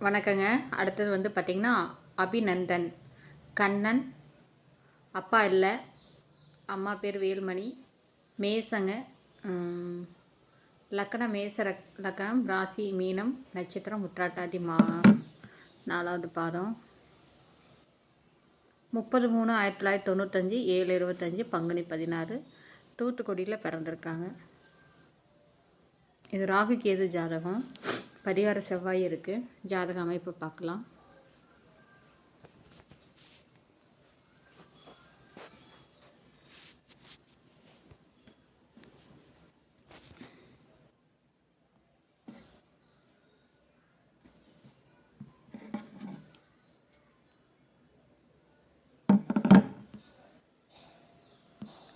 வணக்கங்க. அடுத்தது வந்து பார்த்திங்கன்னா அபிநந்தன். கண்ணன். அப்பா இல்லை. அம்மா பேர் வேல்மணி. மேசங்க. லக்கணம் மேச ரக் லக்கணம் ராசி மீனம் நட்சத்திரம் முற்றாட்டாதி மா நாலாவது பாதம். முப்பது மூணு ஆயிரத்தி தொள்ளாயிரத்தி தொண்ணூத்தஞ்சு ஏழு இருபத்தஞ்சி பங்குனி பதினாறு. தூத்துக்குடியில் பிறந்திருக்காங்க. இது ராகு கேது ஜாதகம். பரிகார செவ்வாய் இருக்குது ஜாதக அமைப்பு பார்க்கலாம்.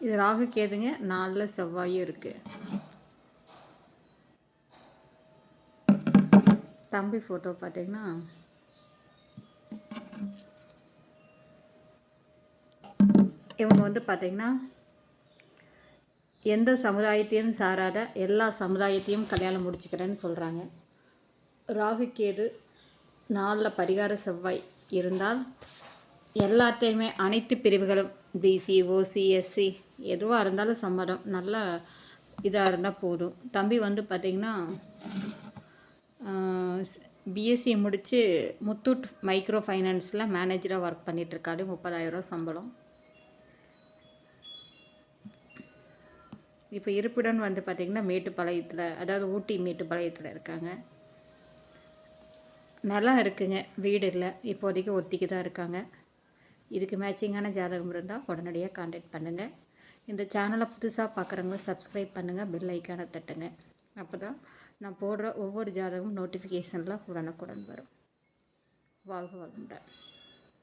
இது ராகு கேதுங்க. நாலில் செவ்வாயும் இருக்குது தம்பி ஃபோட்டோ பார்த்தீங்கன்னா இவங்க வந்து பார்த்தீங்கன்னா எந்த சமுதாயத்தையும் சாராத எல்லா சமுதாயத்தையும் கல்யாணம் முடிச்சுக்கிறேன்னு சொல்கிறாங்க ராகு கேது நாளில் பரிகார செவ்வாய் இருந்தால் எல்லாத்தையுமே அனைத்து பிரிவுகளும் பிசி ஓசி எஸ்சி எதுவாக இருந்தாலும் சம்மதம். நல்ல இதாக இருந்தால் போதும். தம்பி வந்து பார்த்திங்கன்னா பிஎஸ்சி முடித்து முத்தூட் மைக்ரோ ஃபைனான்ஸில் மேனேஜராக ஒர்க் பண்ணிகிட்ருக்காரு. முப்பதாயிரரூவா சம்பளம். இப்போ இருப்பிடம் வந்து பார்த்திங்கன்னா மேட்டுப்பாளையத்தில் அதாவது ஊட்டி மேட்டுப்பாளையத்தில் இருக்காங்க. நிலம் இருக்குங்க. வீடு இல்லை. இப்போதைக்கு ஒத்திக்கு தான் இருக்காங்க. இதுக்கு மேட்சிங்கான ஜாதகம் இருந்தால் உடனடியாக காண்டாக்ட் பண்ணுங்கள் இந்த சேனலை புதுசாக பார்க்குறவங்க சப்ஸ்கிரைப் பண்ணுங்கள் பெல் ஐக்கானை தட்டுங்க. அப்போ தான் நான் போடுற ஒவ்வொரு ஜாதகமும் நோட்டிஃபிகேஷன்லாம் உடனுக்குடன் வரும். வாழ்க வளமுடன்.